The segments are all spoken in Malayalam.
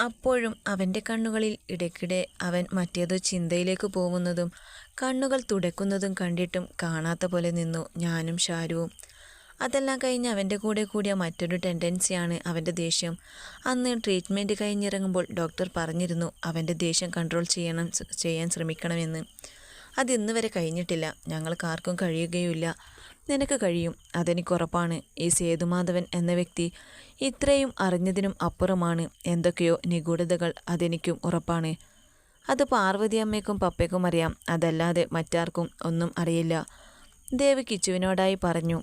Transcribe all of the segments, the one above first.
അപ്പോഴും അവന്റെ കണ്ണുകളിൽ ഇടയ്ക്കിടെ അവൻ മറ്റേതോ ചിന്തയിലേക്ക് പോകുന്നതും കണ്ണുകൾ തുടക്കുന്നതും കണ്ടിട്ടും കാണാത്ത പോലെ നിന്നു ഞാനും ഷാരുവും. അതെല്ലാം കഴിഞ്ഞ് അവന്റെ കൂടെ കൂടിയ മറ്റൊരു ടെൻഡൻസിയാണ് അവന്റെ ദേഷ്യം. അന്ന് ട്രീറ്റ്മെന്റ് കഴിഞ്ഞിറങ്ങുമ്പോൾ ഡോക്ടർ പറഞ്ഞിരുന്നു അവന്റെ ദേഷ്യം കൺട്രോൾ ചെയ്യണം ചെയ്യാൻ ശ്രമിക്കണമെന്ന്. അത് ഇന്ന് വരെ കഴിഞ്ഞിട്ടില്ല ഞങ്ങൾക്കാർക്കും കഴിയുകയുമില്ല. നിനക്ക് കഴിയും. അതെനിക്ക് ഉറപ്പാണ് ഈ സേതുമാധവൻ എന്ന വ്യക്തി ഇത്രയും അറിഞ്ഞതിനും അപ്പുറമാണ്. എന്തൊക്കെയോ നിഗൂഢതകൾ അതെനിക്കും ഉറപ്പാണ്. അത് പാർവതി അമ്മയ്ക്കും പപ്പയ്ക്കും അറിയാം. അതല്ലാതെ മറ്റാർക്കും ഒന്നും അറിയില്ല. ദേവി കിച്ചുവിനോടായി പറഞ്ഞു.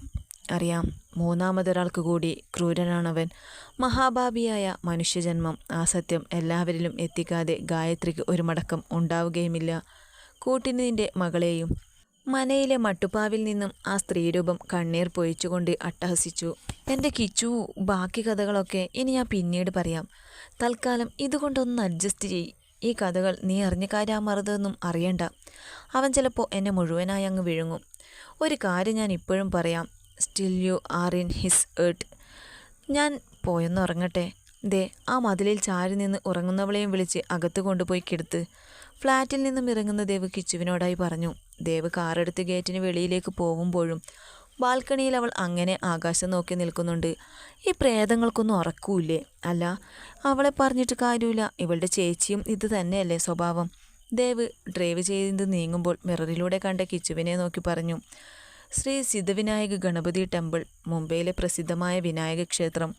അറിയാം. മൂന്നാമതൊരാൾക്ക് കൂടി ക്രൂരനാണവൻ. മഹാഭാപിയായ മനുഷ്യജന്മം. ആ സത്യം എല്ലാവരിലും എത്തിക്കാതെ ഗായത്രിക്ക് ഒരു മടക്കം ഉണ്ടാവുകയുമില്ല. കൂട്ടിനിന്റെ മകളെയും മനയിലെ മട്ടുപ്പാവിൽ നിന്നും ആ സ്ത്രീരൂപം കണ്ണീർ പൊഴിച്ചുകൊണ്ട് അട്ടഹസിച്ചു. എന്റെ കിച്ചു ബാക്കി കഥകളൊക്കെ ഇനി ഞാൻ പിന്നീട് പറയാം. തൽക്കാലം ഇതുകൊണ്ടൊന്ന് അഡ്ജസ്റ്റ് ചെയ്. ഈ കഥകൾ നീ അറിഞ്ഞ കാര്യമാമറുതെന്നും അറിയണ്ട. അവൻ ചിലപ്പോൾ എന്നെ മുഴുവനായി അങ്ങ് വിഴുങ്ങും. ഒരു കാര്യം ഞാൻ ഇപ്പോഴും പറയാം. Still you are in his heart ഞാൻ പോയൊന്നുറങ്ങട്ടെ ദേ ആ മതിലിൽ ചാരി നിന്ന് ഉറങ്ങുന്നവളെയും വിളിച്ച് അകത്ത് കൊണ്ടുപോയി കിടത്ത്. ഫ്ലാറ്റിൽ നിന്നും ഇറങ്ങുന്ന ദേവ് കിച്ചുവിനോടായി പറഞ്ഞു. ദേവ് കാറെടുത്ത് ഗേറ്റിന് വെളിയിലേക്ക് പോകുമ്പോഴും ബാൽക്കണിയിൽ അവൾ അങ്ങനെ ആകാശം നോക്കി നിൽക്കുന്നുണ്ട്. ഈ പ്രേതങ്ങൾക്കൊന്നും ഉറക്കൂല്ലേ? അല്ല അവളെ പറഞ്ഞിട്ട് കാര്യമില്ല. ഇവളുടെ ചേച്ചിയും ഇത് തന്നെയല്ലേ സ്വഭാവം. ദേവ് ഡ്രൈവ് ചെയ്ത് നീങ്ങുമ്പോൾ മിററിലൂടെ കണ്ട കിച്ചുവിനെ നോക്കി പറഞ്ഞു. ശ്രീ സിദ്ധവിനായക ഗണപതി ടെമ്പിൾ മുംബൈയിലെ പ്രസിദ്ധമായ വിനായക ക്ഷേത്രം.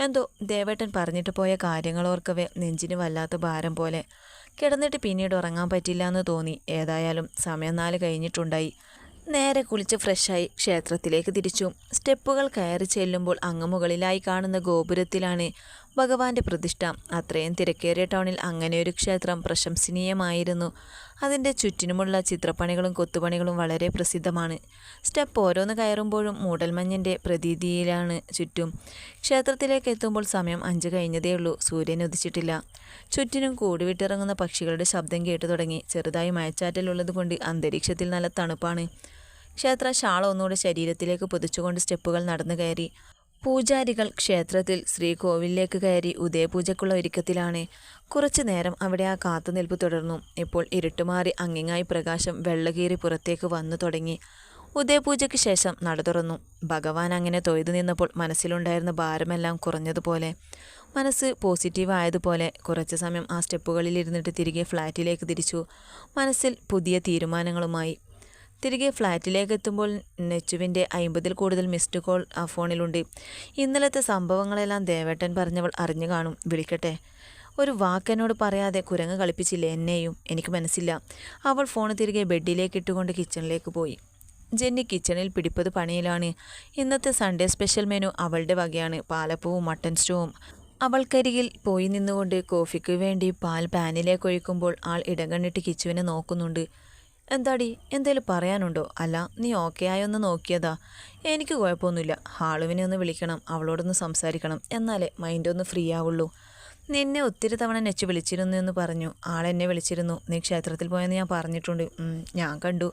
എന്തോ ദേവേട്ടൻ പറഞ്ഞിട്ട് പോയ കാര്യങ്ങളോർക്കവേ നെഞ്ചിന് വല്ലാത്ത ഭാരം പോലെ. കിടന്നിട്ട് പിന്നീട് ഉറങ്ങാൻ പറ്റില്ല എന്ന് തോന്നി. ഏതായാലും സമയം നാല് കഴിഞ്ഞിട്ടുണ്ടായി. നേരെ കുളിച്ച് ഫ്രഷായി ക്ഷേത്രത്തിലേക്ക് തിരിച്ചു. സ്റ്റെപ്പുകൾ കയറി ചെല്ലുമ്പോൾ അങ്ങ് മുകളിലായി കാണുന്ന ഗോപുരത്തിലാണ് ഭഗവാന്റെ പ്രതിഷ്ഠ. അത്രയും തിരക്കേറിയ ടൗണിൽ അങ്ങനെ ഒരു ക്ഷേത്രം പ്രശംസനീയമായിരുന്നു. അതിന്റെ ചുറ്റിനുമുള്ള ചിത്രപ്പണികളും കൊത്തുപണികളും വളരെ പ്രസിദ്ധമാണ്. സ്റ്റെപ്പ് ഓരോന്ന് കയറുമ്പോഴും മൂടൽമഞ്ഞിന്റെ പ്രതീതിയിലാണ് ചുറ്റും. ക്ഷേത്രത്തിലേക്ക് എത്തുമ്പോൾ സമയം അഞ്ച് കഴിഞ്ഞതേയുള്ളൂ സൂര്യൻ ഉദിച്ചിട്ടില്ല. ചുറ്റിനും കൂടുവിട്ടിറങ്ങുന്ന പക്ഷികളുടെ ശബ്ദം കേട്ടു തുടങ്ങി. ചെറുതായി മയച്ചാറ്റലുള്ളത് കൊണ്ട് അന്തരീക്ഷത്തിൽ നല്ല തണുപ്പാണ്. ക്ഷേത്ര ഷാള ഒന്നുകൂടെ ശരീരത്തിലേക്ക് പൊതിച്ചുകൊണ്ട് സ്റ്റെപ്പുകൾ നടന്നു കയറി. പൂജാരികൾ ക്ഷേത്രത്തിൽ ശ്രീകോവിലേക്ക് കയറി ഉദയപൂജക്കുള്ള ഒരുക്കത്തിലാണ്. കുറച്ചു നേരം അവിടെ ആ കാത്തുനിൽപ്പ് തുടർന്നു. ഇപ്പോൾ ഇരുട്ടുമാറി അങ്ങിങ്ങായി പ്രകാശം വെള്ളകീറി പുറത്തേക്ക് വന്നു തുടങ്ങി. ഉദയപൂജയ്ക്ക് ശേഷം നട തുറന്നു. ഭഗവാൻ അങ്ങനെ തൊയ്തു നിന്നപ്പോൾ മനസ്സിലുണ്ടായിരുന്ന ഭാരമെല്ലാം കുറഞ്ഞതുപോലെ മനസ്സ് പോസിറ്റീവ് ആയതുപോലെ കുറച്ച് സമയം ആ സ്റ്റെപ്പുകളിൽ ഇരുന്നിട്ട് തിരികെ ഫ്ലാറ്റിലേക്ക് തിരിച്ചു. മനസ്സിൽ പുതിയ തീരുമാനങ്ങളുമായി തിരികെ ഫ്ലാറ്റിലേക്ക് എത്തുമ്പോൾ നെച്ചുവിന്റെ അയിമ്പതിൽ കൂടുതൽ മിസ്ഡ് കോൾ ആ ഫോണിലുണ്ട്. ഇന്നലത്തെ സംഭവങ്ങളെല്ലാം ദേവേട്ടൻ പറഞ്ഞവൾ അറിഞ്ഞു കാണും. വിളിക്കട്ടെ. ഒരു വാക്കെന്നോട് പറയാതെ കുരങ്ങ് കളിപ്പിച്ചില്ലേ എന്നെയും? എനിക്ക് മനസ്സില്ല. അവൾ ഫോൺ തിരികെ ബെഡിലേക്ക് ഇട്ടുകൊണ്ട് കിച്ചണിലേക്ക് പോയി. ജെന്നി കിച്ചണിൽ പിടിപ്പത് പണിയിലാണ്. ഇന്നത്തെ സൺഡേ സ്പെഷ്യൽ മെനു അവളുടെ വകയാണ്. പാലപ്പവും മട്ടൻ സ്റ്റൂവും. അവൾക്കരികിൽ പോയി നിന്നുകൊണ്ട് കോഫിക്ക് വേണ്ടി പാൽ പാനിലേക്ക് ഒഴിക്കുമ്പോൾ ആൾ ഇടകണ്ണിട്ട് കിച്ചുവിനെ നോക്കുന്നുണ്ട്. എന്താടി എന്തേലും പറയാനുണ്ടോ? അല്ല നീ ഓക്കെ ആയൊന്ന് നോക്കിയതാ. എനിക്ക് കുഴപ്പമൊന്നുമില്ല. ഹാളുവിനെ ഒന്ന് വിളിക്കണം അവളോടൊന്ന് സംസാരിക്കണം. എന്നാലേ മൈൻഡ് ഒന്ന് ഫ്രീ ആവുള്ളൂ. നിന്നെ ഒത്തിരി തവണ നെച്ച് വിളിച്ചിരുന്നു എന്ന് പറഞ്ഞു. ആളെന്നെ വിളിച്ചിരുന്നു. നീ ക്ഷേത്രത്തിൽ പോയെന്ന് ഞാൻ പറഞ്ഞിട്ടുണ്ട്. ഞാൻ കണ്ടു.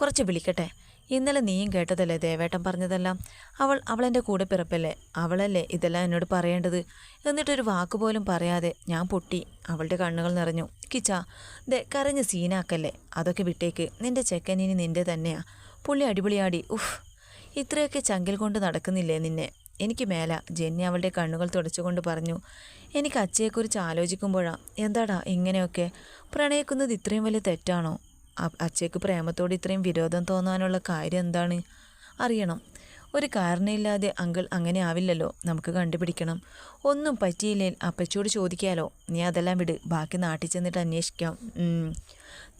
കുറച്ച് വിളിക്കട്ടെ? ഇന്നലെ നീയും കേട്ടതല്ലേ ദേവേട്ടൻ പറഞ്ഞതെല്ലാം? അവൾ അവളെന്റെ കൂടെ പിറപ്പല്ലേ? അവളല്ലേ ഇതെല്ലാം എന്നോട് പറയേണ്ടത്? എന്നിട്ടൊരു വാക്കുപോലും പറയാതെ ഞാൻ പൊട്ടി. അവളുടെ കണ്ണുകൾ നിറഞ്ഞു. കിച്ച ദേ കരഞ്ഞ് സീനാക്കല്ലേ? അതൊക്കെ വിട്ടേക്ക്. നിന്റെ ചെക്കൻ ഇനി നിന്റെ തന്നെയാ. പുള്ളി അടിപൊളിയാടി. ഉഫ്. ഇത്രയൊക്കെ ചങ്കിൽ കൊണ്ട് നടക്കുന്നില്ലേ നിന്നെ? എനിക്ക് മേല. ജെന്നി അവളുടെ കണ്ണുകൾ തുടച്ചുകൊണ്ട് പറഞ്ഞു. എനിക്ക് അച്ചയെക്കുറിച്ച് ആലോചിക്കുമ്പോഴാ. എന്താടാ ഇങ്ങനെയൊക്കെ? പ്രണയിക്കുന്നത് ഇത്രയും വലിയ തെറ്റാണോ? അച്ചയ്ക്ക് പ്രേമത്തോട് ഇത്രയും വിരോധം തോന്നാനുള്ള കാര്യം എന്താണ്? അറിയണം. ഒരു കാരണമില്ലാതെ അങ്കിൾ അങ്ങനെ ആവില്ലല്ലോ. നമുക്ക് കണ്ടുപിടിക്കണം. ഒന്നും പറ്റിയില്ലേ? അപ്പച്ചോട് ചോദിക്കാലോ. നീ അതെല്ലാം വിട്. ബാക്കി നാട്ടിൽ ചെന്നിട്ട് അന്വേഷിക്കാം.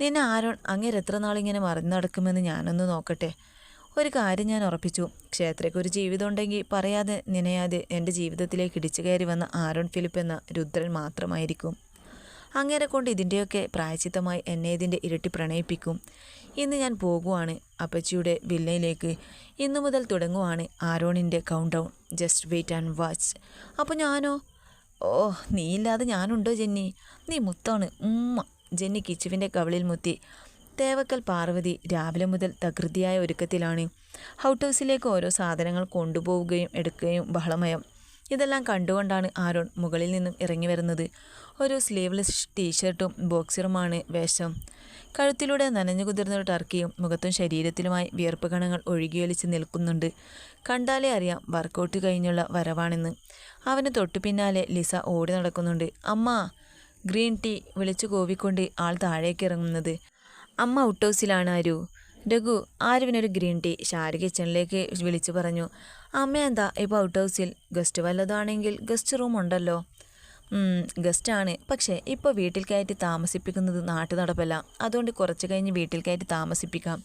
നിന്നെ ആരോ അങ്ങേര് എത്ര നാളിങ്ങനെ മറന്നു നടക്കുമെന്ന് ഞാനൊന്ന് നോക്കട്ടെ. ഒരു കാര്യം ഞാൻ ഉറപ്പിച്ചു. ക്ഷേത്രയ്ക്ക് ഒരു ജീവിതം ഉണ്ടെങ്കിൽ പറയാതെ നിനയാതെ എന്റെ ജീവിതത്തിലേക്ക് ഇടിച്ചു കയറി വന്ന ആരോൺ ഫിലിപ്പ് എന്ന രുദ്രൻ മാത്രമായിരിക്കും. അങ്ങനെ കൊണ്ട് ഇതിന്റെയൊക്കെ പ്രായച്ചിത്തമായി എന്നെ ഇതിന്റെ ഇരട്ടി പ്രണയിപ്പിക്കും. ഇന്ന് ഞാൻ പോകുവാണ്. അപ്പച്ചിയുടെ വില്ലയിലേക്ക് ഇന്നു മുതൽ തുടങ്ങുവാണ് ആരോണിന്റെ count down just wait and watch അപ്പോൾ ഞാനോ? ഓ നീ ഇല്ലാതെ ഞാനുണ്ടോ ജെന്നി? നീ മുത്താണ്. ഉമ്മ. ജെന്നി കിച്ചുവിന്റെ കവളിൽ മുത്തി. തേവക്കൽ പാർവതി രാവിലെ മുതൽ തകൃതിയായ ഒരുക്കത്തിലാണ്. ഹൗട്ട് ഹൗസിലേക്ക് ഓരോ സാധനങ്ങൾ കൊണ്ടുപോവുകയും എടുക്കുകയും ബഹളമയം. ഇതെല്ലാം കണ്ടുകൊണ്ടാണ് ആരോൺ മുകളിൽ നിന്നും ഇറങ്ങി വരുന്നത്. ഒരു സ്ലീവ്ലെസ് ടീഷർട്ടും ബോക്സറുമാണ് വേഷം. കഴുത്തിലൂടെ നനഞ്ഞു കുതിർന്ന ടർക്കിയും മുഖത്തും ശരീരത്തിലുമായി വിയർപ്പ് കണങ്ങൾ ഒഴുകിയൊലിച്ച് നിൽക്കുന്നുണ്ട്. കണ്ടാലേ അറിയാം വർക്കൗട്ട് കഴിഞ്ഞുള്ള വരവാണെന്ന്. അവന് തൊട്ടു പിന്നാലെ ലിസ ഓടി നടക്കുന്നുണ്ട്. അമ്മ ഗ്രീൻ ടീ വിളിച്ചു കോവിക്കൊണ്ട് ആൾ താഴേക്ക് ഇറങ്ങുന്നത്. അമ്മ ഔട്ട് ഹൗസിലാണ് ആരു? രഘു ആരുവിനൊരു ഗ്രീൻ ടീ? ഷാരു കിച്ചണിലേക്ക് വിളിച്ചു പറഞ്ഞു. അമ്മ എന്താ ഇപ്പോൾ ഔട്ട് ഹൗസിൽ ഗസ്റ്റ് വല്ലതാണെങ്കിൽ ഗസ്റ്റ് റൂം ഉണ്ടല്ലോ. ഗസ്റ്റാണ് പക്ഷേ ഇപ്പോൾ വീട്ടിൽ കയറ്റി താമസിപ്പിക്കുന്നത് നാട്ടു നടപ്പല്ല അതുകൊണ്ട് കുറച്ച് കഴിഞ്ഞ് വീട്ടിൽ കയറ്റി താമസിപ്പിക്കാം.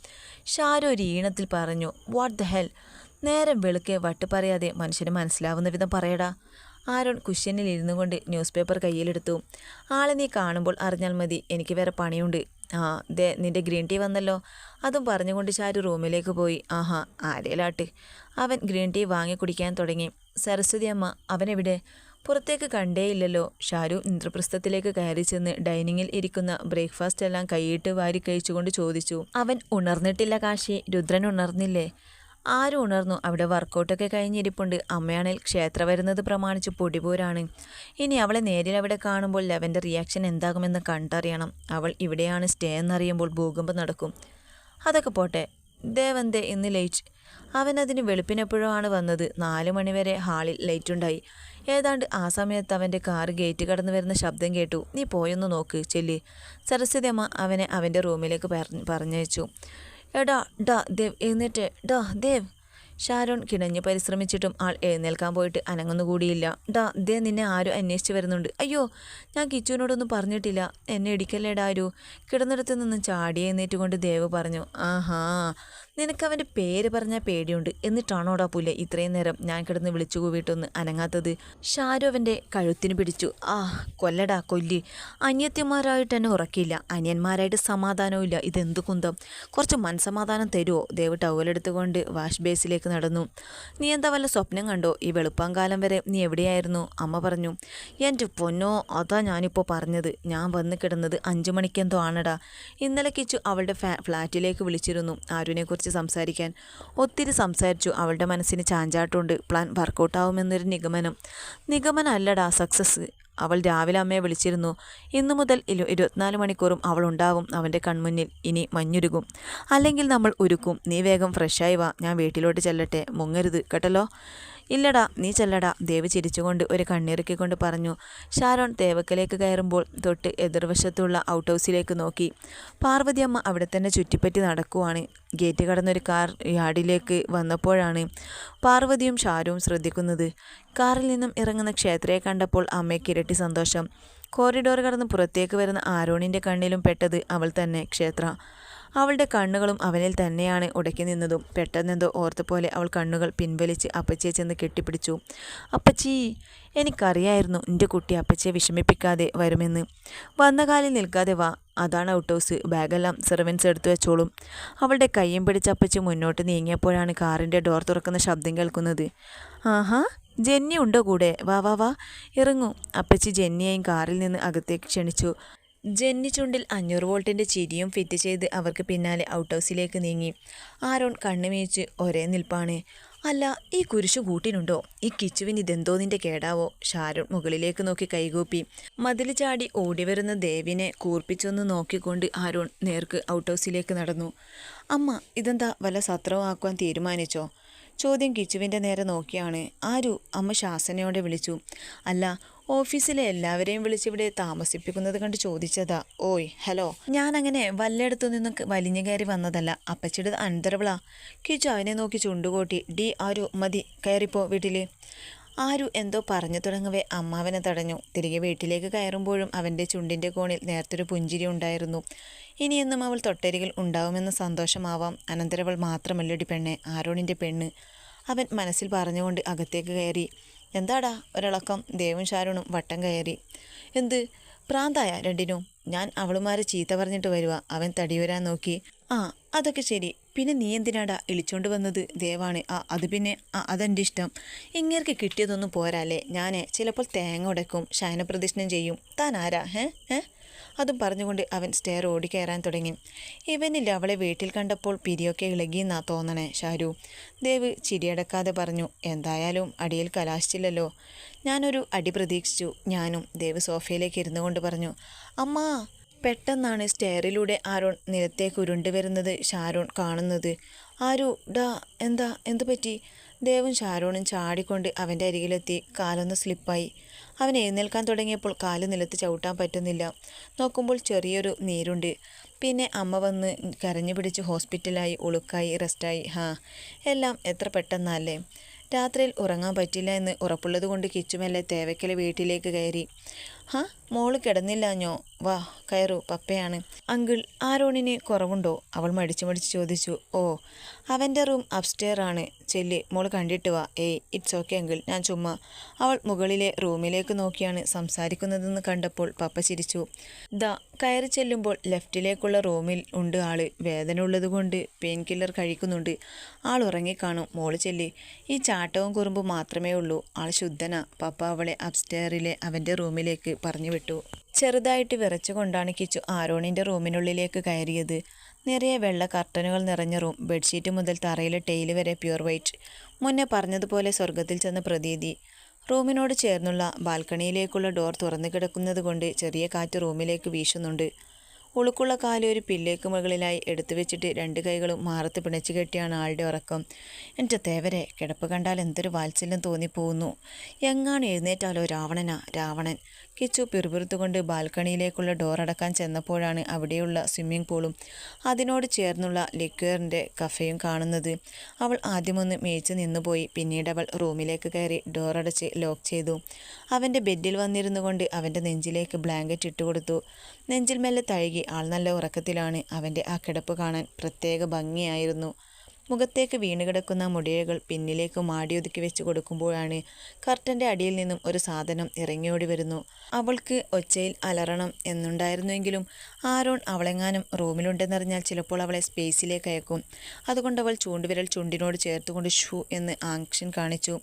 ഷാരു ഒരു ഈണത്തിൽ പറഞ്ഞു വാട്ട് ദ ഹെൽ നേരം വെളുക്കെ വട്ട് പറയാതെ മനുഷ്യന് മനസ്സിലാവുന്ന വിധം പറയടാ. ആരോൺ കുഷ്യനിൽ ഇരുന്നു കൊണ്ട് ന്യൂസ് പേപ്പർ കയ്യിലെടുത്തു. ആളെ നീ കാണുമ്പോൾ അറിഞ്ഞാൽ മതി എനിക്ക് വേറെ പണിയുണ്ട്. ആ ദേ നിന്റെ ഗ്രീൻ ടീ വന്നല്ലോ. അതും പറഞ്ഞുകൊണ്ട് ചാരു റൂമിലേക്ക് പോയി. ആഹാ ആരേലാട്ട് അവൻ ഗ്രീൻ ടീ വാങ്ങി കുടിക്കാൻ തുടങ്ങി. സരസ്വതി അമ്മ അവനെവിടെ? പുറത്തേക്ക് കണ്ടേ ഇല്ലല്ലോ ഷാരു ഇന്ദ്രപ്രസ്ഥത്തിലേക്ക് കയറി ചെന്ന് ഡൈനിങ്ങിൽ ഇരിക്കുന്ന ബ്രേക്ക്ഫാസ്റ്റ് എല്ലാം കൈയിട്ട് വാരി കഴിച്ചുകൊണ്ട് ചോദിച്ചു. അവൻ ഉണർന്നിട്ടില്ല കാശി. രുദ്രൻ ഉണർന്നില്ലേ? ആരും ഉണർന്നു. അവിടെ വർക്കൗട്ടൊക്കെ കഴിഞ്ഞിരിപ്പുണ്ട്. അമ്മയാണെങ്കിൽ ക്ഷേത്ര വരുന്നത് പ്രമാണിച്ച് പൊടിപോരാണ്. ഇനി അവളെ നേരിൽ അവിടെ കാണുമ്പോൾ ലെവന്റെ റിയാക്ഷൻ എന്താകുമെന്ന് കണ്ടറിയണം. അവൾ ഇവിടെയാണ് സ്റ്റേ എന്നറിയുമ്പോൾ ഭൂകമ്പം നടക്കും. അതൊക്കെ പോട്ടെ. ദേവന്തേ ഇന്ന് ലൈറ്റ് അവൻ അതിന് വെളുപ്പിനെപ്പോഴോ ആണ് വന്നത്? നാല് മണിവരെ ഹാളിൽ ലൈറ്റ് ഉണ്ടായി. ഏതാണ്ട് ആ സമയത്ത് അവന്റെ കാർ ഗേറ്റ് കടന്നു വരുന്ന ശബ്ദം കേട്ടു. നീ പോയൊന്ന് നോക്ക് ചെല്ലി. സരസ്വതി അമ്മ അവനെ അവന്റെ റൂമിലേക്ക് പറഞ്ഞയച്ചു. എടാ ഡാ ദേവ് എഴുന്നേറ്റ്. ഡാ ദേവ്. ഷാരോൺ കിണഞ്ഞ് പരിശ്രമിച്ചിട്ടും ആൾ എഴുന്നേൽക്കാൻ പോയിട്ട് അനങ്ങുന്നുകൂടിയില്ല ഡാ ദേ നിന്നെ ആരും അന്വേഷിച്ച് വരുന്നുണ്ട്. അയ്യോ ഞാൻ കിച്ചുവിനോടൊന്നും പറഞ്ഞിട്ടില്ല. എന്നെ ഇടിക്കല്ലേടാ ആരു? കിടന്നിടത്ത് നിന്ന് ചാടി എഴുന്നേറ്റുകൊണ്ട് ദേവ് പറഞ്ഞു ആഹാ നിനക്ക് അവന്റെ പേര് പറഞ്ഞാൽ പേടിയുണ്ട്. എന്നിട്ടാണോടാ പുല്ല ഇത്രയും നേരം ഞാൻ കിടന്ന് വിളിച്ചു കൂവിയിട്ടൊന്ന് അനങ്ങാത്തത്? ഷാരു അവന്റെ കഴുത്തിന് പിടിച്ചു. ആ കൊല്ലടാ കൊല്ലി. അന്യത്യന്മാരായിട്ട് എന്നെ ഉറക്കില്ല അനിയന്മാരായിട്ട് സമാധാനവും ഇല്ല ഇതെന്ത് കുന്തം? കുറച്ച് മനസമാധാനം തരുമോ ദേവ് ടവലെടുത്തുകൊണ്ട് വാഷ് ബേസിലേക്ക് നടന്നു. നീ എന്താ വല്ല സ്വപ്നം കണ്ടോ? ഈ വെളുപ്പാങ്കാലം വരെ നീ എവിടെയായിരുന്നു? അമ്മ പറഞ്ഞു. എന്റെ പൊന്നോ അതാ ഞാനിപ്പോൾ പറഞ്ഞത്. ഞാൻ വന്ന് കിടന്നത് അഞ്ചു മണിക്കെന്തോ ആണടാ. ഇന്നലെ കിച്ചു അവളുടെ ഫ്ലാറ്റിലേക്ക് വിളിച്ചിരുന്നു. ആരുവിനെക്കുറിച്ച് സംസാരിക്കാൻ ഒത്തിരി സംസാരിച്ചു. അവളുടെ മനസ്സിന് ചാഞ്ചാട്ടുണ്ട് പ്ലാൻ വർക്കൗട്ടാവുമെന്നൊരു നിഗമനം. നിഗമനം അല്ലടാ സക്സസ്. അവൾ രാവിലെ അമ്മയെ വിളിച്ചിരുന്നു. ഇന്നു മുതൽ ഇരുപത്തിനാല് മണിക്കൂറും അവൾ ഉണ്ടാവും അവന്റെ കൺമുന്നിൽ. ഇനി മഞ്ഞുരുകും. അല്ലെങ്കിൽ നമ്മൾ ഉരുക്കും. നീ വേഗം ഫ്രഷായി വാ. ഞാൻ വീട്ടിലോട്ട് ചെല്ലട്ടെ. മുങ്ങരുത്. കേട്ടല്ലോ? ഇല്ലടാ നീ ചെല്ലടാ. ദേവ് ചിരിച്ചുകൊണ്ട് ഒരു കണ്ണിറുക്കിക്കൊണ്ട് പറഞ്ഞു. ഷാരോൺ തേവക്കലേക്ക് കയറുമ്പോൾ തൊട്ട് എതിർവശത്തുള്ള ഔട്ട് ഹൗസിലേക്ക് നോക്കി പാർവതിയമ്മ അവിടെ തന്നെ ചുറ്റിപ്പറ്റി നടക്കുവാണ്. ഗേറ്റ് കടന്നൊരു കാർ യാർഡിലേക്ക് വന്നപ്പോഴാണ് പാർവതിയും ഷാരുവും ശ്രദ്ധിക്കുന്നത്. കാറിൽ നിന്നും ഇറങ്ങുന്ന ക്ഷേത്രയെ കണ്ടപ്പോൾ അമ്മയ്ക്ക് ഇരട്ടി സന്തോഷം. കോറിഡോർ കടന്ന് പുറത്തേക്ക് വരുന്ന ആരോണിന്റെ കണ്ണിലും പെട്ടത് അവൾ തന്നെ ക്ഷേത്ര. അവളുടെ കണ്ണുകളും അവനിൽ തന്നെയാണ് ഉടക്കി നിന്നതും. പെട്ടെന്നെന്തോ ഓർത്തപോലെ അവൾ കണ്ണുകൾ പിൻവലിച്ച് അപ്പച്ചിയെ ചെന്ന് കെട്ടിപ്പിടിച്ചു. അപ്പച്ചി എനിക്കറിയായിരുന്നു എന്റെ കുട്ടി അപ്പച്ചിയെ വിഷമിപ്പിക്കാതെ വരുമെന്ന്. വന്ന കാലിൽ നിൽക്കാതെ വാ അതാണ് ഔട്ട് ഹൗസ് ബാഗെല്ലാം സെർവൻസ് എടുത്തു വെച്ചോളും. അവളുടെ കയ്യും പിടിച്ചപ്പച്ച് മുന്നോട്ട് നീങ്ങിയപ്പോഴാണ് കാറിന്റെ ഡോർ തുറക്കുന്ന ശബ്ദം കേൾക്കുന്നത്. ആഹാ ജെന്നി ഉണ്ടോ കൂടെ? വാ വാ വാ. ഇറങ്ങൂ. അപ്പച്ചി ജെന്നിയെയും കാറിൽ നിന്ന് അകത്തേക്ക് ക്ഷണിച്ചു. ജെന്നി ചുണ്ടിൽ അഞ്ഞൂറ് വോൾട്ടിന്റെ ചിരിയും ഫിറ്റ് ചെയ്ത് അവർക്ക് പിന്നാലെ ഔട്ട് ഹൗസിലേക്ക് നീങ്ങി. ആരോൺ കണ്ണുമീച്ച് ഒരേ നിൽപ്പാണ്. അല്ല ഈ കുരിശു കൂട്ടിനുണ്ടോ? ഈ കിച്ചുവിന് ഇതെന്തോ നിന്റെ കേടാവോ? ഷാരു മുകളിലേക്ക് നോക്കി കൈകൂപ്പി. മതിൽ ചാടി ഓടിവരുന്ന ദേവിനെ കൂർപ്പിച്ചൊന്ന് നോക്കിക്കൊണ്ട് അരുൺ നേർക്ക് ഔട്ട് ഹൗസിലേക്ക് നടന്നു. അമ്മ ഇതെന്താ വല്ല സത്രമാക്കുവാൻ തീരുമാനിച്ചോ? ചോദ്യം കിച്ചുവിന്റെ നേരെ നോക്കിയാണ്. ആരു? അമ്മ ശാസനയോടെ വിളിച്ചു. അല്ല ഓഫീസിലെ എല്ലാവരെയും വിളിച്ചിവിടെ താമസിപ്പിക്കുന്നത് കണ്ട് ചോദിച്ചതാ. ഓയ് ഹലോ. ഞാൻ അങ്ങനെ വല്ലയിടത്തു നിന്നും വലിഞ്ഞു കയറി വന്നതല്ല. അപ്പച്ചിയുടെ അനന്തരവളാ. കിച്ചു അവനെ നോക്കി ചുണ്ടുകൂട്ടി. ഡി ആരു? മതി കയറിപ്പോ വീട്ടിൽ. ആരു എന്തോ പറഞ്ഞു തുടങ്ങവേ. അമ്മാവനെ തടഞ്ഞു തിരികെ വീട്ടിലേക്ക് കയറുമ്പോഴും അവന്റെ ചുണ്ടിന്റെ കോണിൽ നേരത്തൊരു പുഞ്ചിരി ഉണ്ടായിരുന്നു. ഇനിയെന്നും അവൾ തൊട്ടരികിൽ ഉണ്ടാവുമെന്ന സന്തോഷമാവാം. അനന്തരവൾ മാത്രമല്ലടി പെണ്ണെ. ആരോണിന്റെ പെണ്ണ്? അവൻ മനസ്സിൽ പറഞ്ഞുകൊണ്ട് അകത്തേക്ക് കയറി. എന്താടാ ഒരിളക്കം? ദേവും ഷാരുണും വട്ടം കയറി. എന്ത്? പ്രാന്തായ രണ്ടിനും. ഞാൻ അവളുമാരെ ചീത്ത പറഞ്ഞിട്ട് വരുക അവൻ തടിയുരാൻ നോക്കി. ആ അതൊക്കെ ശരി. പിന്നെ നീ എന്തിനാടാ ഇളിച്ചോണ്ട് വന്നത്? ദേവാണ്. ആ അത് പിന്നെ ആ അതെന്റെ ഇഷ്ടം. ഇങ്ങേർക്ക് കിട്ടിയതൊന്നും പോരാല്ലേ? ഞാൻ ചിലപ്പോൾ തേങ്ങ ഉടക്കും ശയനപ്രദക്ഷിണം ചെയ്യും. താൻ ആരാ? ഹേ? ഏ അതും പറഞ്ഞുകൊണ്ട് അവൻ സ്റ്റെയർ ഓടിക്കയറാൻ തുടങ്ങി. ഇവനിൽ അവളെ വീട്ടിൽ കണ്ടപ്പോൾ പിരിയൊക്കെ ഇളകിയെന്നാ തോന്നണേ ഷാരു. ദേവ് ചിരിയടക്കാതെ പറഞ്ഞു എന്തായാലും അടിയിൽ കലാശിച്ചില്ലല്ലോ. ഞാനൊരു അടി പ്രതീക്ഷിച്ചു. ഞാനും ദേവ് സോഫയിലേക്ക് ഇരുന്നു കൊണ്ട് പറഞ്ഞു അമ്മാ പെട്ടെന്നാണ് സ്റ്റെയറിലൂടെ ആരോൺ നിലത്തേക്ക് ഉരുണ്ടുവരുന്നത് ഷാരോൺ കാണുന്നത്. ആരു? ഡാ എന്താ എന്തു പറ്റി? ദേവും ഷാരോണും ചാടിക്കൊണ്ട് അവന്റെ അരികിലെത്തി. കാലൊന്ന് സ്ലിപ്പായി. അവൻ എഴുന്നേൽക്കാൻ തുടങ്ങിയപ്പോൾ കാൽ നിലത്ത് ചവിട്ടാൻ പറ്റുന്നില്ല. നോക്കുമ്പോൾ ചെറിയൊരു നീരുണ്ട്. പിന്നെ അമ്മ വന്ന് കരഞ്ഞു പിടിച്ച് ഹോസ്പിറ്റലായി ഉളുക്കായി റെസ്റ്റായി. ഹാ എല്ലാം എത്ര പെട്ടെന്നല്ലേ. രാത്രിയിൽ ഉറങ്ങാൻ പറ്റില്ല എന്ന് ഉറപ്പുള്ളത് കൊണ്ട് കിച്ചുമെല്ലെ തേവയ്ക്കലെ വീട്ടിലേക്ക് കയറി. ഹാ മോൾ കിടന്നില്ലാഞ്ഞോ വാ കയറു പപ്പയാണ്. അങ്കിൾ ആരോണിന് കുറവുണ്ടോ? അവൾ മടിച്ചു മടിച്ച് ചോദിച്ചു. ഓ അവന്റെ റൂം അപ്സ്റ്റെയർ ആണ്. ചെല്ല് മോൾ കണ്ടിട്ട് വാ. ഏയ് ഇറ്റ്സ് ഓക്കെ അങ്കിൾ. ഞാൻ ചുമ്മാ. അവൾ മുകളിലെ റൂമിലേക്ക് നോക്കിയാണ് സംസാരിക്കുന്നതെന്ന് കണ്ടപ്പോൾ പപ്പ ചിരിച്ചു. ദ കയറി ചെല്ലുമ്പോൾ ലെഫ്റ്റിലേക്കുള്ള റൂമിൽ ഉണ്ട് ആൾ. വേദന ഉള്ളതുകൊണ്ട് പെയിൻ കില്ലർ കഴിക്കുന്നുണ്ട്. ആൾ ഉറങ്ങിക്കാണും മോൾ ചെല്ലി. ഈ ചാട്ടവും കുറുമ്പും മാത്രമേ ഉള്ളൂ. ആൾ ശുദ്ധന. പപ്പ അവളെ അപ്സ്റ്റെയറിലെ അവന്റെ റൂമിലേക്ക് പറഞ്ഞു വിട്ടു ചെറുതായിട്ട് വിറച്ചുകൊണ്ടാണ് കിച്ചു ആരോണിന്റെ റൂമിനുള്ളിലേക്ക് കയറിയത്. നിറയെ വെള്ള കർട്ടനുകൾ നിറഞ്ഞ റൂം ബെഡ്ഷീറ്റ് മുതൽ തറയിലെ ടെയിൽ വരെ പ്യുർ വൈറ്റ്. മുന്നേ പറഞ്ഞതുപോലെ സ്വർഗത്തിൽ ചെന്ന പ്രതീതി. റൂമിനോട് ചേർന്നുള്ള ബാൽക്കണിയിലേക്കുള്ള ഡോർ തുറന്നു കിടക്കുന്നത് കൊണ്ട് ചെറിയ കാറ്റ് റൂമിലേക്ക് വീശുന്നുണ്ട്. ഉളുക്കുള്ള കാൽ ഒരു പില്ലേക്ക് മുകളിലായി എടുത്തു വെച്ചിട്ട് രണ്ട് കൈകളും മാറത്ത് പിണച്ചു കെട്ടിയാണ് ആളുടെ ഉറക്കം. എന്റെ തേവരെ കിടപ്പ് കണ്ടാൽ എന്തൊരു വാത്സല്യം തോന്നിപ്പോകുന്നു. എങ്ങാണ് എഴുന്നേറ്റാലോ രാവണനാ രാവണൻ? കിച്ചു പിറുപിറുത്തുകൊണ്ട് ബാൽക്കണിയിലേക്കുള്ള ഡോർ അടക്കാൻ ചെന്നപ്പോഴാണ് അവിടെയുള്ള സ്വിമ്മിംഗ് പൂളും അതിനോട് ചേർന്നുള്ള ലിക്വറിന്റെ കഫയും കാണുന്നത്. അവൾ ആദ്യമൊന്ന് മേയിച്ച് നിന്നുപോയി. പിന്നീട് അവൾ റൂമിലേക്ക് കയറി ഡോറടച്ച് ലോക്ക് ചെയ്തു. അവന്റെ ബെഡിൽ വന്നിരുന്നു കൊണ്ട് അവന്റെ നെഞ്ചിലേക്ക് ബ്ലാങ്കറ്റ് ഇട്ടുകൊടുത്തു നെഞ്ചിൽ മെല്ലെ തഴുകി ആൾ നല്ല ഉറക്കത്തിലാണ്. അവന്റെ ആ കിടപ്പ് കാണാൻ പ്രത്യേക ഭംഗിയായിരുന്നു. മുഖത്തേക്ക് വീണ് കിടക്കുന്ന മുടിയകൾ പിന്നിലേക്ക് മാടിയൊതുക്കി വെച്ച് കൊടുക്കുമ്പോഴാണ് കർട്ടന്റെ അടിയിൽ നിന്നും ഒരു സാധനം ഇറങ്ങിയോടി വരുന്നു. അവൾക്ക് ഒച്ചയിൽ അലറണം എന്നുണ്ടായിരുന്നുവെങ്കിലും ആരോൺ അവളെങ്ങാനും റൂമിലുണ്ടെന്നറിഞ്ഞാൽ ചിലപ്പോൾ അവളെ സ്പേസിലേക്ക് അയക്കും. അതുകൊണ്ട് അവൾ ചൂണ്ടുവിരൽ ചുണ്ടിനോട് ചേർത്തുകൊണ്ട് ഷൂ എന്ന് ആങ്ഷൻ കാണിച്ചു.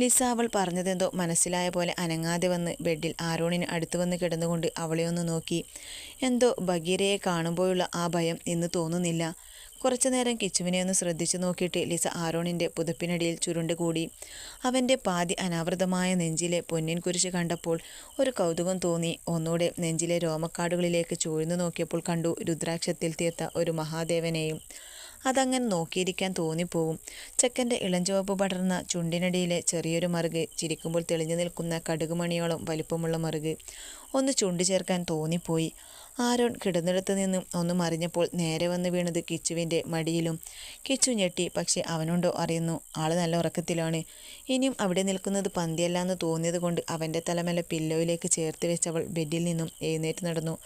ലിസ അവൾ പറഞ്ഞതെന്തോ മനസ്സിലായ പോലെ അനങ്ങാതെ വന്ന് ബെഡിൽ ആരോണിന് അടുത്തു വന്ന് കിടന്നുകൊണ്ട് അവളെ ഒന്ന് നോക്കി. എന്തോ ബഗീരയെ കാണുമ്പോഴുള്ള ആ ഭയം ഇന്ന് തോന്നുന്നില്ല. കുറച്ചു നേരം കിച്ചുവിനെ ഒന്ന് ശ്രദ്ധിച്ചു നോക്കിയിട്ട് ലിസ ആരോണിന്റെ പുതപ്പിനടിയിൽ ചുരുണ്ടുകൂടി അവന്റെ പാതി അനാവൃതമായ നെഞ്ചിലെ പൊന്നിൻ കുരിശ് കണ്ടപ്പോൾ ഒരു കൗതുകം തോന്നി. ഒന്നുകൂടെ നെഞ്ചിലെ രോമക്കാടുകളിലേക്ക് ചൂഴ്ന്നു നോക്കിയപ്പോൾ കണ്ടു രുദ്രാക്ഷത്തിൽ തീർത്ത ഒരു മഹാദേവനെയും. അതങ്ങനെ നോക്കിയിരിക്കാൻ തോന്നിപ്പോവും. ചെക്കന്റെ ഇളഞ്ചുവപ്പ് പടർന്ന ചുണ്ടിനടിയിലെ ചെറിയൊരു മറുക് ചിരിക്കുമ്പോൾ തെളിഞ്ഞു നിൽക്കുന്ന കടുകുമണിയോളം വലിപ്പമുള്ള മറുക്. ഒന്ന് ചുണ്ടു ചേർക്കാൻ തോന്നിപ്പോയി. ആരോൺ കിടന്നിടത്ത് നിന്നും ഒന്നും അറിഞ്ഞപ്പോൾ നേരെ വന്ന് വീണത് കിച്ചുവിന്റെ മടിയിലും. കിച്ചു ഞെട്ടി പക്ഷെ അവനുണ്ടോ അറിയുന്നു. ആൾ നല്ല ഉറക്കത്തിലാണ്. ഇനിയും അവിടെ നിൽക്കുന്നത് പന്തിയല്ല എന്ന് തോന്നിയത് കൊണ്ട് അവന്റെ തലമല പില്ലോയിലേക്ക് ചേർത്ത് വെച്ചവൾ ബെഡിൽ നിന്നും എഴുന്നേറ്റ് നടന്നു.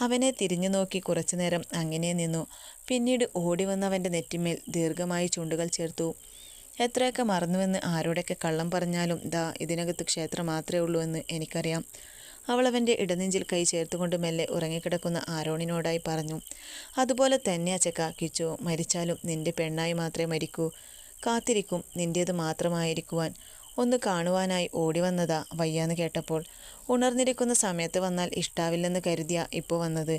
അവനെ തിരിഞ്ഞു നോക്കി കുറച്ചു നേരം അങ്ങനെ നിന്നു. പിന്നീട് ഓടി വന്നവന്റെ നെറ്റിമേൽ ദീർഘമായി ചുണ്ടുകൾ ചേർത്തു. എത്രയൊക്കെ മറന്നുവെന്ന് ആരോടൊക്കെ കള്ളം പറഞ്ഞാലും ദാ ഇതിനകത്ത് ക്ഷേത്രം മാത്രമേ ഉള്ളൂ എന്ന് എനിക്കറിയാം. അവൾ അവന്റെ ഇടനെഞ്ചിൽ കൈ ചേർത്തുകൊണ്ട് മെല്ലെ ഉറങ്ങിക്കിടക്കുന്ന ആരോണിനോടായി പറഞ്ഞു അതുപോലെ തന്നെ അച്ചക്ക കിച്ചു മരിച്ചാലും നിന്റെ പെണ്ണായി മാത്രമേ മരിക്കൂ. കാത്തിരിക്കും നിന്റേത് മാത്രമായിരിക്കുവാൻ. ഒന്ന് കാണുവാനായി ഓടി വന്നതാ വയ്യാന്ന് കേട്ടപ്പോൾ. ഉണർന്നിരിക്കുന്ന സമയത്ത് വന്നാൽ ഇഷ്ടാവില്ലെന്ന് കരുതിയ ഇപ്പോൾ വന്നത്.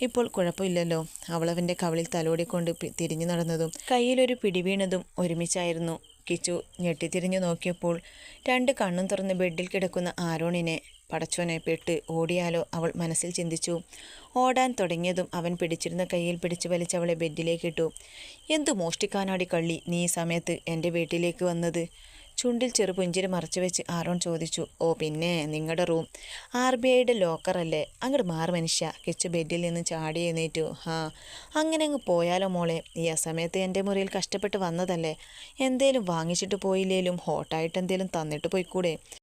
ഇപ്പോൾ കുഴപ്പമില്ലല്ലോ. അവളവന്റെ കവളിൽ തലോടിക്കൊണ്ട് തിരിഞ്ഞു നടന്നതും കയ്യിലൊരു പിടിവീണതും ഒരുമിച്ചായിരുന്നു. കിച്ചു ഞെട്ടിത്തിരിഞ്ഞു നോക്കിയപ്പോൾ രണ്ട് കണ്ണും തുറന്ന് ബെഡിൽ കിടക്കുന്ന ആരോണിനെ പടച്ചോനെ പെട്ട് ഓടിയാലോ അവൾ മനസ്സിൽ ചിന്തിച്ചു. ഓടാൻ തുടങ്ങിയതും അവൻ പിടിച്ചിരുന്ന കയ്യിൽ പിടിച്ചു വലിച്ചവളെ ബെഡിലേക്കിട്ടു എന്തു മോഷ്ടിക്കാനാടി കള്ളി? നീ സമയത്ത് എന്റെ വീട്ടിലേക്ക് വന്നത്? ചുണ്ടിൽ ചെറുപുഞ്ചിരി മറച്ചു വെച്ച് ആരോൺ ചോദിച്ചു. ഓ പിന്നെ നിങ്ങളുടെ റൂം. ആർ ബി ഐയുടെ ലോക്കറല്ലേ അങ്ങോട്ട് മാറി മനുഷ്യ. കിച്ചു ബെഡിൽ നിന്ന് ചാടി എഴുന്നേറ്റു. ഹാ അങ്ങനെ അങ്ങ് പോയാലോ മോളെ? ഈ അസമയത്ത് എന്റെ മുറിയിൽ കഷ്ടപ്പെട്ട് വന്നതല്ലേ? എന്തേലും വാങ്ങിച്ചിട്ട് പോയില്ലേലും? ഹോട്ടായിട്ട് എന്തേലും തന്നിട്ട് പോയിക്കൂടെ?